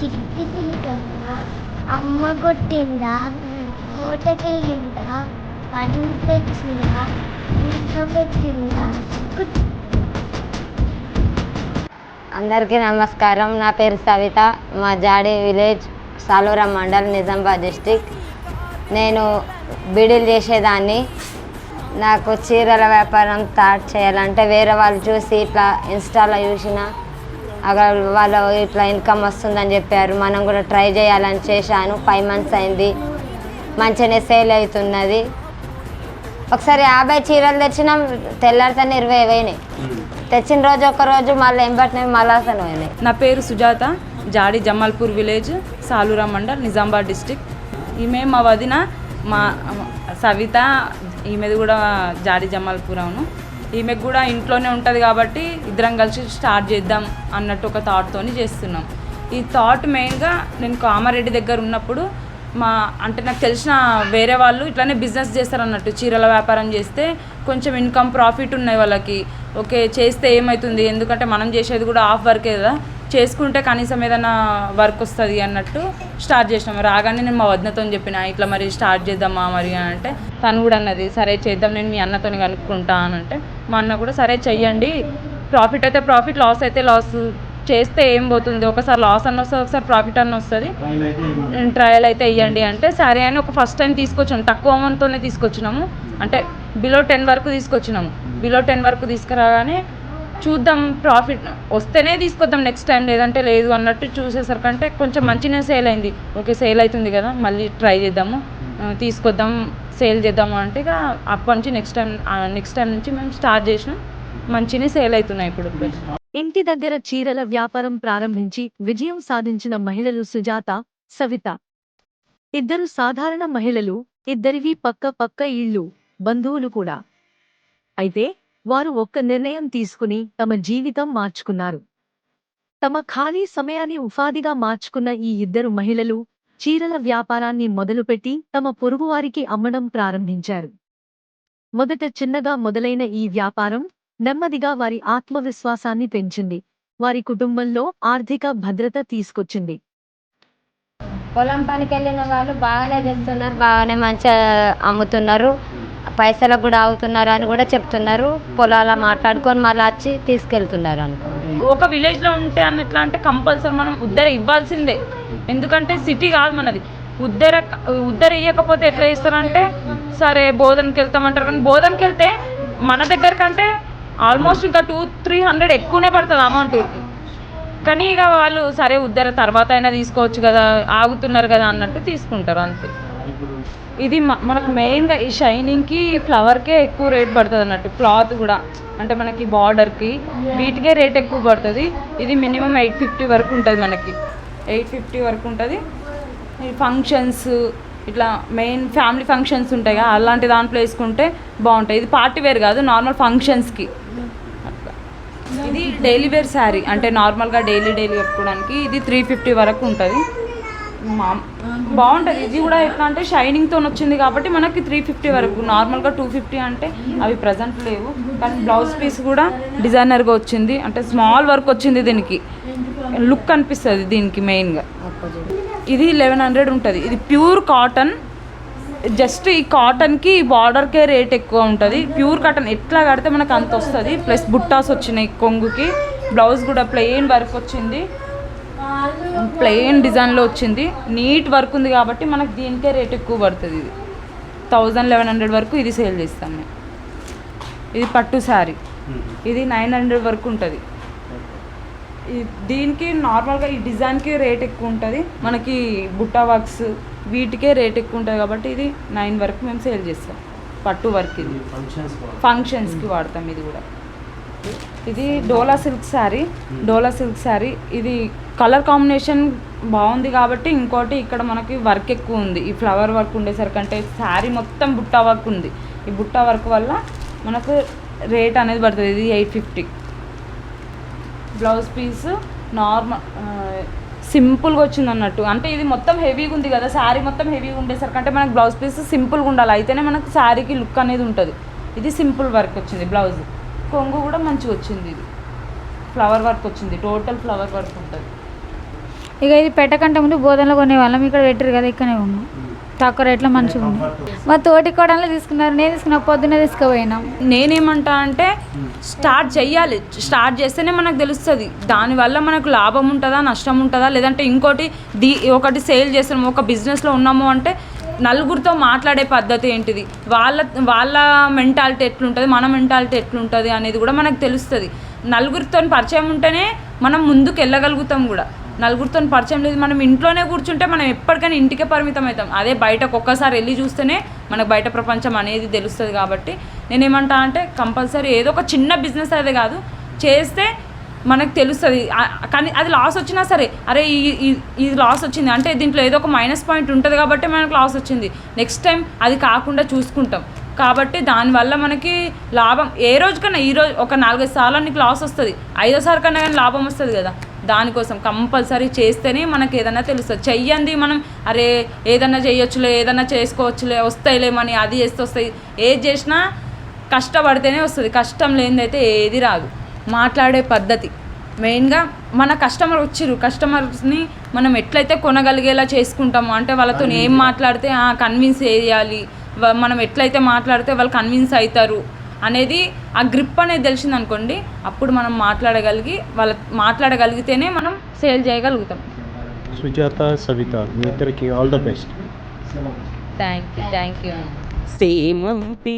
కొట్టిందా అమ్మ కొట్టిందా? ఊటకెళ్ళిందా పని తెచ్చిందా? ఇంట్లో పెట్టిందా? అందరికీ నమస్కారం. నా పేరు సవిత. మా జాడే విలేజ్ సాలోరా మండల్ నిజామాబాద్ డిస్టిక్. నేను బీడీలు చేసేదాన్ని. నాకు చీరల వ్యాపారం స్టార్ట్ చేయాలంటే వేరే వాళ్ళు చూసి ఇట్లా ఇన్స్టాలో చూసిన అక్కడ వాళ్ళు ఇట్లా ఇన్కమ్ వస్తుందని చెప్పారు. మనం కూడా ట్రై చేయాలని చేశాను. ఫైవ్ మంత్స్ అయింది. మంచిగానే సేల్ అవుతున్నది. ఒకసారి యాభై చీరలు తెచ్చినాం. తెల్లారితేనే ఇరవై పోయినాయి. తెచ్చిన రోజు ఒక రోజు మళ్ళీ ఎంబటినే మళ్ళీ అసలు పోయినాయి. నా పేరు Sujatha. Jadi Jamalpur village Salura mandal Nizamabad district. ఈమె మా వదిన మా సవిత ఈమెది కూడా జాడి జమాల్పూర్ అవును. ఈమెకు కూడా ఇంట్లోనే ఉంటుంది కాబట్టి ఇద్దరం కలిసి స్టార్ట్ చేద్దాం అన్నట్టు ఒక థాట్తోని చేస్తున్నాం. ఈ థాట్ మెయిన్గా నేను కామారెడ్డి దగ్గర ఉన్నప్పుడు మా అంటే నాకు తెలిసిన వేరే వాళ్ళు ఇట్లానే బిజినెస్ చేస్తారు అన్నట్టు చీరల వ్యాపారం చేస్తే కొంచెం ఇన్కమ్ ప్రాఫిట్ ఉన్నాయి వాళ్ళకి. ఓకే చేస్తే ఏమవుతుంది ఎందుకంటే మనం చేసేది కూడా ఆఫ్ వర్కే కదా. చేసుకుంటే కనీసం ఏదైనా వర్క్ వస్తుంది అన్నట్టు స్టార్ట్ చేసినాం. రాగానే నేను మా వదినతో చెప్పిన ఇట్లా మరి స్టార్ట్ చేద్దామా మరి అని అంటే తను కూడా అన్నది సరే చేద్దాం నేను మీ అన్నతో కనుక్కుంటా అని అంటే మా అన్న కూడా సరే చెయ్యండి ప్రాఫిట్ అయితే ప్రాఫిట్ లాస్ అయితే లాస్ చేస్తే ఏం పోతుంది? ఒకసారి లాస్ అన్న వస్తుంది ఒకసారి ప్రాఫిట్ అన్న వస్తుంది. ట్రయల్ అయితే వేయండి అంటే సరే అని ఒక ఫస్ట్ టైం తీసుకొచ్చాము తక్కువ అమౌంట్తోనే తీసుకొచ్చినాము. అంటే బిలో టెన్ వరకు తీసుకొచ్చినాము. బిలో టెన్ వరకు తీసుకురాగానే చూద్దాం ప్రాఫిట్ వస్తేనే తీసుకొద్దాం నెక్స్ట్ టైం లేదంటే లేదు అన్నట్టు చూసేసరికంటే కొంచెం మంచిగా సేల్ అయింది. ఓకే సేల్ అవుతుంది కదా మళ్ళీ ట్రై చేద్దాము. ఆ, తీసుకొద్దాం సేల్ చేద్దాము అంటే ఇక అప్పటి నుంచి నెక్స్ట్ టైం నెక్స్ట్ టైం నుంచి మేము స్టార్ట్ చేసినాం. మంచిగానే సేల్ అవుతున్నాయి ఇప్పుడు. ఇంటి దగ్గర చీరల వ్యాపారం ప్రారంభించి విజయం సాధించిన మహిళలు సుజాత సవిత. ఇద్దరు సాధారణ మహిళలు ఇద్దరివి పక్క పక్క ఇళ్ళు బంధువులు కూడా. అయితే వారు ఒక్క నిర్ణయం తీసుకుని తమ జీవితం మార్చుకున్నారు. తమ ఖాళీ సమయాన్ని ఉపాధిగా మార్చుకున్న ఈ ఇద్దరు మహిళలు చీరల వ్యాపారాన్ని మొదలుపెట్టి తమ పొరుగువారికి అమ్మడం ప్రారంభించారు. మొదట చిన్నగా మొదలైన ఈ వ్యాపారం నెమ్మదిగా వారి ఆత్మవిశ్వాసాన్ని పెంచింది. వారి కుటుంబంలో ఆర్థిక భద్రత తీసుకొచ్చింది. పొలం పనికి వెళ్ళిన వాళ్ళు బాగానే తెస్తున్నారు బాగానే మంచిగా అమ్ముతున్నారు. పైసలకు కూడా అవుతున్నారు అని కూడా చెప్తున్నారు. పొలాల మాట్లాడుకొని మళ్ళీ వచ్చి తీసుకెళ్తున్నారు అనుకో. ఒక విలేజ్లో ఉంటే అని ఎట్లా అంటే కంపల్సరీ మనం ఉద్దర ఇవ్వాల్సిందే. ఎందుకంటే సిటీ కాదు మనది. ఉద్దర ఉద్దర ఇవ్వకపోతే ఎట్లా చేస్తారంటే సరే బోధనకి వెళ్తామంటారు. కానీ బోధనకి వెళ్తే మన దగ్గర కంటే ఆల్మోస్ట్ ఇంకా టూ త్రీ హండ్రెడ్ ఎక్కువనే పడుతుంది అమౌంట్ కానీ ఇక వాళ్ళు సరే ఉద్దర తర్వాత అయినా తీసుకోవచ్చు కదా ఆగుతున్నారు కదా అన్నట్టు తీసుకుంటారు అంతే. ఇది మనకు మెయిన్గా ఈ షైనింగ్కి ఫ్లవర్కే ఎక్కువ రేట్ పడుతుంది అన్నట్టు క్లాత్ కూడా. అంటే మనకి బార్డర్కి వీటికే రేట్ ఎక్కువ పడుతుంది. ఇది మినిమం ఎయిట్ ఫిఫ్టీ వరకు ఉంటుంది మనకి. ఎయిట్ ఫిఫ్టీ వరకు ఉంటుంది. ఈ ఫంక్షన్స్ ఇట్లా మెయిన్ ఫ్యామిలీ ఫంక్షన్స్ ఉంటాయి కదా అలాంటి దాంట్లో వేసుకుంటే బాగుంటాయి. ఇది పార్టీ వేర్ కాదు నార్మల్ ఫంక్షన్స్కి. ఇది డైలీ వేర్ శారీ అంటే నార్మల్గా డైలీ డైలీ కట్టుకోవడానికి ఇది త్రీ ఫిఫ్టీ వరకు ఉంటుంది. బాగుంటుంది. ఇది కూడా ఎట్లా అంటే షైనింగ్తో వచ్చింది కాబట్టి మనకి త్రీ ఫిఫ్టీ వరకు. నార్మల్గా టూ ఫిఫ్టీ అంటే అవి ప్రజెంట్ లేవు. కానీ బ్లౌజ్ పీస్ కూడా డిజైనర్గా వచ్చింది. అంటే స్మాల్ వర్క్ వచ్చింది దీనికి. లుక్ అనిపిస్తుంది దీనికి మెయిన్గా ఇది లెవెన్ హండ్రెడ్ ఉంటుంది. ఇది ప్యూర్ కాటన్ జస్ట్ ఈ కాటన్కి బార్డర్కే రేట్ ఎక్కువ ఉంటుంది. ప్యూర్ కాటన్ ఎట్లా కడితే మనకు అంత వస్తుంది. ప్లస్ బుట్టాస్ వచ్చినాయి కొంగుకి. బ్లౌజ్ కూడా ప్లెయిన్ వర్క్ వచ్చింది. ప్లెయిన్ డిజైన్లో వచ్చింది. నీట్ వర్క్ ఉంది కాబట్టి మనకు దీనికే రేట్ ఎక్కువ పడుతుంది ఇది. థౌజండ్ లెవెన్ హండ్రెడ్ వరకు ఇది సేల్ చేస్తాం మేము. ఇది పట్టు శారీ. ఇది నైన్ హండ్రెడ్ వరకు ఉంటుంది. దీనికి నార్మల్గా ఈ డిజైన్కి రేట్ ఎక్కువ ఉంటుంది. మనకి బుట్టా వర్క్స్ వీటికే రేట్ ఎక్కువ ఉంటుంది కాబట్టి ఇది నైన్ వరకు మేము సేల్ చేస్తాం. పట్టు వర్క్ ఇది. ఫంక్షన్స్కి వాడతాం ఇది కూడా. ఇది. డోలా సిల్క్ శారీ. డోలా సిల్క్ శారీ. ఇది కలర్ కాంబినేషన్ బాగుంది కాబట్టి ఇంకోటి ఇక్కడ మనకి వర్క్ ఎక్కువ ఉంది. ఈ ఫ్లవర్ వర్క్ ఉండేసరికంటే శారీ మొత్తం బుట్టా వర్క్ ఉంది. ఈ బుట్టా వర్క్ వల్ల మనకు రేట్ అనేది పడుతుంది. ఇది eight fifty. Blouse piece normal సింపుల్గా వచ్చింది అన్నట్టు. అంటే ఇది మొత్తం హెవీగా ఉంది కదా. శారీ మొత్తం హెవీగా ఉండేసరికి అంటే మనకు బ్లౌజ్ పీస్ సింపుల్గా ఉండాలి. అయితేనే మనకు శారీకి లుక్ అనేది ఉంటుంది. ఇది సింపుల్ వర్క్ వచ్చింది బ్లౌజ్. కొంగు కూడా మంచిగా వచ్చింది ఇది. ఫ్లవర్ వర్క్ వచ్చింది. టోటల్ ఫ్లవర్ వర్క్ ఉంటుంది. ఇక ఇది పెట్టకంటే ముందు బోధనలో కొనేవాళ్ళం. ఇక్కడ పెట్టారు కదా ఇక్కడనే ఉన్నాం. తక్కువ రేట్లో మంచిగా ఉంది మా తోటి కోడలు తీసుకున్నారు. నేను తీసుకున్న పొద్దున్నే తీసుకుపోయినాం. నేనేమంటా అంటే స్టార్ట్ చెయ్యాలి. స్టార్ట్ చేస్తేనే మనకు తెలుస్తుంది. దానివల్ల మనకు లాభం ఉంటుందా నష్టం ఉంటుందా? లేదంటే ఇంకోటి దీ ఒకటి సేల్ చేస్తున్నాము ఒక బిజినెస్లో ఉన్నాము అంటే నలుగురితో మాట్లాడే పద్ధతి ఏంటిది? వాళ్ళ వాళ్ళ మెంటాలిటీ ఎట్లుంటుంది? మన మెంటాలిటీ ఎట్లుంటుంది అనేది కూడా మనకు తెలుస్తుంది. నలుగురితో పరిచయం ఉంటేనే మనం ముందుకు వెళ్ళగలుగుతాం కూడా. నలుగురితో పరిచయం లేదు. మనం ఇంట్లోనే కూర్చుంటే మనం ఎప్పటికైనా ఇంటికే పరిమితం అవుతాం. అదే బయటకు ఒక్కసారి వెళ్ళి చూస్తేనే మనకు బయట ప్రపంచం అనేది తెలుస్తుంది కాబట్టి నేనేమంటా అంటే కంపల్సరీ ఏదో ఒక చిన్న బిజినెస్ అదే కాదు. చేస్తే మనకు తెలుస్తుంది. కానీ అది లాస్ వచ్చినా సరే అరే ఈ ఇది లాస్ వచ్చింది. అంటే దీంట్లో ఏదో ఒక మైనస్ పాయింట్ ఉంటుంది కాబట్టి మనకు లాస్ వచ్చింది. నెక్స్ట్ టైం అది కాకుండా చూసుకుంటాం. కాబట్టి దానివల్ల మనకి లాభం ఏ రోజుకన్నా ఈ రోజు ఒక నాలుగైదు సార్లు నీకు లాస్ వస్తుంది. ఐదోసారి కన్నా కానీ లాభం వస్తుంది కదా. దానికోసం కంపల్సరీ చేస్తేనే మనకి ఏదైనా తెలుస్తుంది. చెయ్యండి మనం అరే ఏదన్నా చేయొచ్చులే ఏదన్నా చేసుకోవచ్చులే వస్తాయిలే మనీ అది చేస్తే వస్తాయి. ఏది చేసినా కష్టపడితేనే వస్తుంది. కష్టం లేనిదైతే ఏది రాదు. మాట్లాడే పద్ధతి. మెయిన్గా మన కస్టమర్ వచ్చిర్రు. కస్టమర్స్ని మనం ఎట్లయితే కొనగలిగేలా చేసుకుంటామో అంటే వాళ్ళతో ఏం మాట్లాడితే కన్విన్స్ చేయాలి. మనం ఎట్లయితే మాట్లాడితే వాళ్ళు కన్విన్స్ అవుతారు అనేది ఆ గ్రిప్ అనేది తెలిసింది అనుకోండి అప్పుడు మనం మాట్లాడగలిగి వాళ్ళ మాట్లాడగలిగితేనే మనం సేల్ చేయగలుగుతాం. సుజాత సవిత మీ ఇద్దరికి all the best. Thank you thank you Semanthi